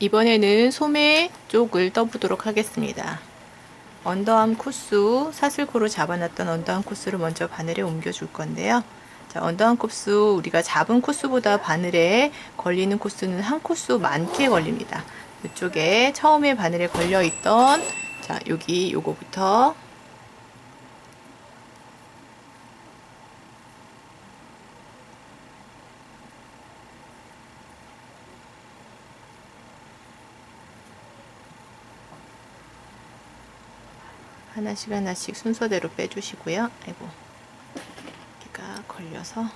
이번에는 소매 쪽을 떠보도록 하겠습니다. 언더암 코스, 사슬코로 잡아놨던 언더암 코스를 먼저 바늘에 옮겨 줄 건데요. 자, 언더암 코스, 우리가 잡은 코스보다 바늘에 걸리는 코스는 한 코스 많게 걸립니다. 이쪽에 처음에 바늘에 걸려 있던, 자, 여기 요거부터 하나씩 하나씩 순서대로 빼주시고요. 아이고, 여기가 걸려서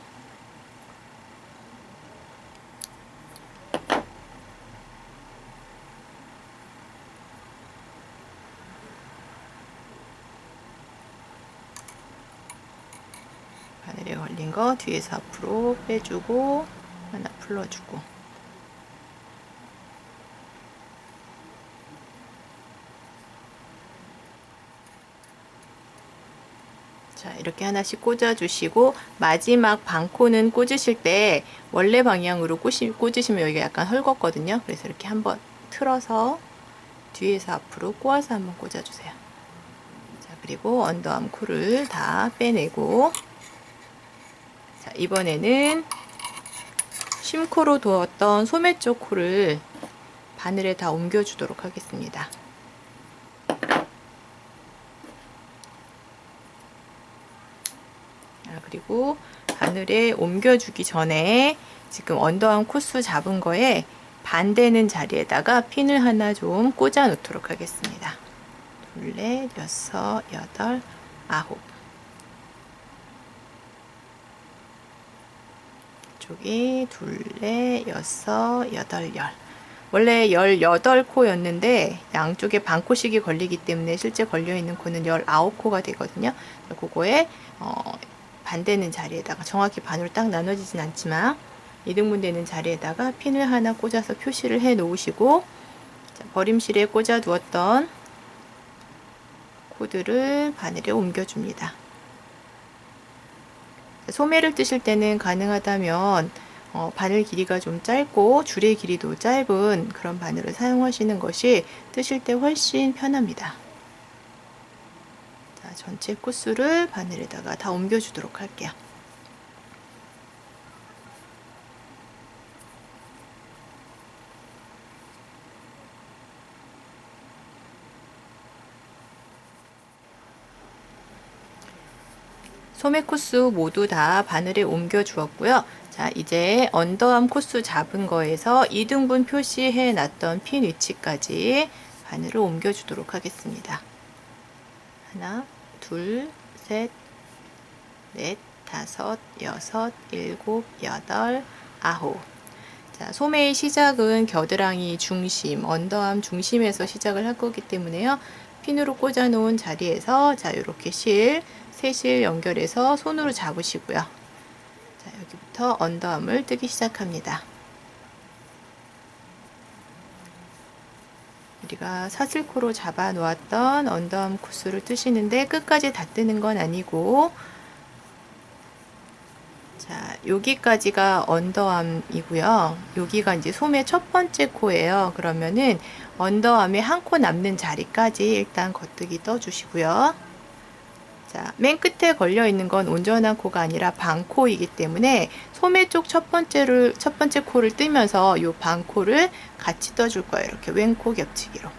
바늘에 걸린 거 뒤에서 앞으로 빼주고 하나 풀러주고 자, 이렇게 하나씩 꽂아주시고, 마지막 반코는 꽂으실 때, 원래 방향으로 꽂시, 꽂으시면 여기가 약간 헐겁거든요. 그래서 이렇게 한번 틀어서, 뒤에서 앞으로 꼬아서 한번 꽂아주세요. 자, 그리고 언더암 코를 다 빼내고, 자, 이번에는 심코로 두었던 소매 쪽 코를 바늘에 다 옮겨주도록 하겠습니다. 아, 그리고 바늘에 옮겨주기 전에 지금 언더암 코스 잡은 거에 반대는 자리에다가 핀을 하나 좀 꽂아 놓도록 하겠습니다. 둘, 넷, 여섯, 여덟, 아홉. 이쪽이 둘, 넷, 여섯, 여덟, 열. 원래 18코였는데 양쪽에 반코씩이 걸리기 때문에 실제 걸려있는 코는 19코가 되거든요. 그거에 어, 반대는 자리에다가 정확히 반으로 딱 나눠지진 않지만 이등분 되는 자리에다가 핀을 하나 꽂아서 표시를 해 놓으시고 자, 버림실에 꽂아 두었던 코드를 바늘에 옮겨줍니다. 소매를 뜨실 때는 가능하다면 어, 바늘 길이가 좀 짧고 줄의 길이도 짧은 그런 바늘을 사용하시는 것이 뜨실 때 훨씬 편합니다. 자, 전체 코스를 바늘에다가 다 옮겨주도록 할게요. 소매 코스 모두 다 바늘에 옮겨 주었고요. 자, 이제 언더암 코스 잡은 거에서 2등분 표시해 놨던 핀 위치까지 바늘을 옮겨 주도록 하겠습니다. 하나, 둘, 셋, 넷, 다섯, 여섯, 일곱, 여덟, 아홉. 자, 소매의 시작은 겨드랑이 중심, 언더암 중심에서 시작을 할 거기 때문에요. 핀으로 꽂아 놓은 자리에서 자, 이렇게 실, 셋을 연결해서 손으로 잡으시고요. 자, 여기부터 언더암을 뜨기 시작합니다. 우리가 사슬코로 잡아 놓았던 언더암 코스를 뜨시는데 끝까지 다 뜨는 건 아니고 자, 여기까지가 언더암이고요. 여기가 이제 소매 첫 번째 코예요. 그러면은 언더암에 한코 남는 자리까지 일단 겉뜨기 떠 주시고요. 자, 맨 끝에 걸려 있는 건 온전한 코가 아니라 반코이기 때문에 소매 쪽 첫 번째를 첫 번째 코를 뜨면서 이 반코를 같이 떠줄 거예요. 이렇게 왼코 겹치기로.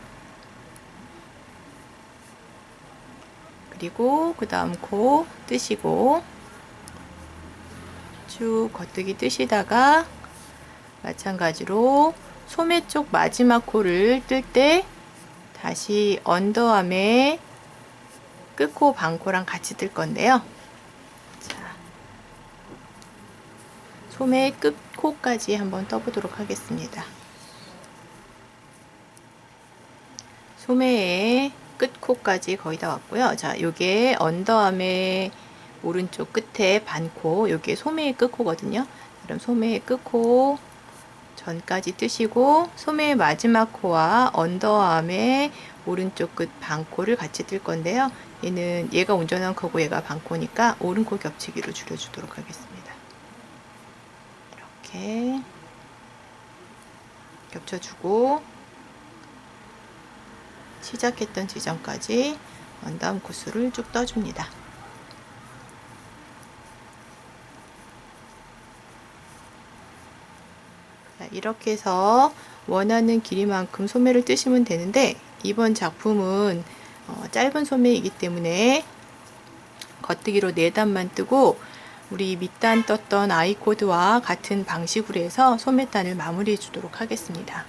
그리고 그 다음 코 뜨시고 쭉 겉뜨기 뜨시다가 마찬가지로 소매 쪽 마지막 코를 뜰 때 다시 언더암에 끝코 반코랑 같이 뜰 건데요. 자, 소매 끝 코까지 한번 떠보도록 하겠습니다. 소매의 끝 코까지 거의 다 왔고요. 자, 요게 언더암의 오른쪽 끝에 반코, 요게 소매의 끝 코거든요. 그럼 소매의 끝 코 전까지 뜨시고 소매의 마지막 코와 언더암의 오른쪽 끝 반코를 같이 뜰 건데요. 얘는 얘가 온전한 코고 얘가 반코니까 오른코 겹치기로 줄여주도록 하겠습니다. 이렇게 겹쳐주고 시작했던 지점까지 원다음 코스를 쭉 떠줍니다. 이렇게 해서 원하는 길이만큼 소매를 뜨시면 되는데 이번 작품은 어, 짧은 소매이기 때문에 겉뜨기로 4단만 뜨고 우리 밑단 떴던 아이코드와 같은 방식으로 해서 소매단을 마무리해 주도록 하겠습니다.